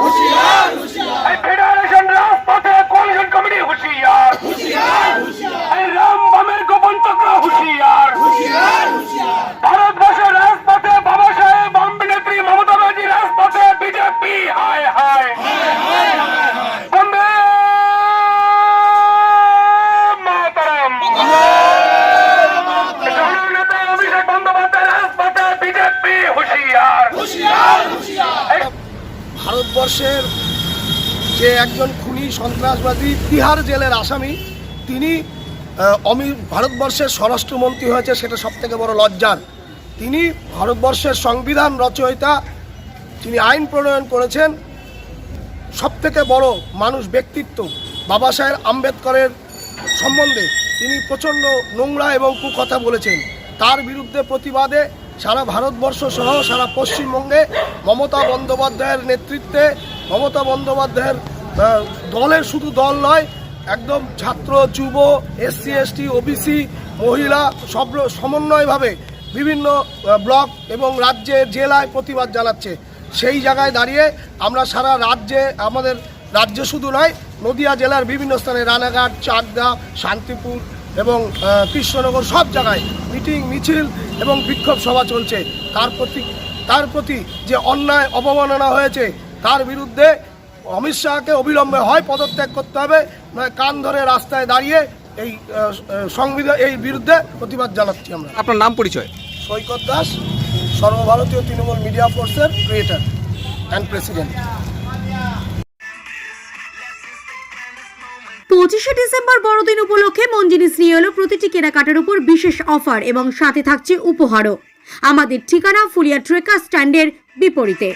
হুঁশিয়ার। এই ফেডারেশন রাজপথে কোলিশন কমিটি হুঁশিয়ার। এই রাম বামের গোপন চক্র হুঁশিয়ার। ভারতবর্ষের রাজপথে বাবা সাহেব অম্বিনেত্রী মমতা ব্যানার্জি রাজপথে বিজেপি। হায় হায়। বন্দে মাতরম। জননেতা অভিষেক বন্দ্যোপাধ্যায় রাজপথে বিজেপি হুঁশিয়ার। এই ভারতবর্ষের যে একজন খুনি সন্ত্রাসবাদী তিহার জেলের আসামি, তিনি অমি, ভারতবর্ষের স্বরাষ্ট্রমন্ত্রী হয়েছে, সেটা সব থেকে বড় লজ্জার। তিনি ভারতবর্ষের সংবিধান রচয়িতা, তিনি আইন প্রণয়ন করেছেন সব থেকে বড় মানুষ ব্যক্তিত্ব বাবা সাহেব আম্বেদকরের সম্বন্ধে তিনি প্রচণ্ড নোংরা এবং কুকথা বলেছেন। তার বিরুদ্ধে প্রতিবাদে সারা ভারতবর্ষ সহ সারা পশ্চিমবঙ্গে মমতা বন্দ্যোপাধ্যায়ের নেতৃত্বে, মমতা বন্দ্যোপাধ্যায়ের দলের শুধু দল নয়, একদম ছাত্র, যুব, এসসি, এসটি, ওবিসি, মহিলা, সব সমন্বয়ভাবে বিভিন্ন ব্লক এবং রাজ্যে জেলায় প্রতিবাদ জানাচ্ছে। সেই জায়গায় দাঁড়িয়ে আমরা সারা রাজ্যে, আমাদের রাজ্য শুধু নয়, নদিয়া জেলার বিভিন্ন স্থানে, রানাঘাট, চাকদা, শান্তিপুর এবং কৃষ্ণনগর সব জায়গায় মিটিং মিছিল এবং বিক্ষোভ সভা চলছে। তার প্রতি তার প্রতি যে অন্যায় অবমাননা হয়েছে তার বিরুদ্ধে অমিত শাহকে অবিলম্বে হয় পদত্যাগ করতে হবে নয় কান ধরে রাস্তায় দাঁড়িয়ে এই সংবিধান এই বিরুদ্ধে প্রতিবাদ জানাচ্ছি আমরা। আপনার নাম পরিচয়? সৈকত দাস সর্বভারতীয় তৃণমূল মিডিয়া ফোর্সের ক্রিয়েটার অ্যান্ড প্রেসিডেন্ট পঁচিশে ডিসেম্বর বড়দিন উপলক্ষে মঞ্জিনিস নিয়ে এলো প্রতিটি কেনাকাটার উপর বিশেষ অফার এবং সাথে থাকছে উপহারও। আমাদের ঠিকানা ফুলিয়া ট্রেকার স্ট্যান্ডের বিপরীতে।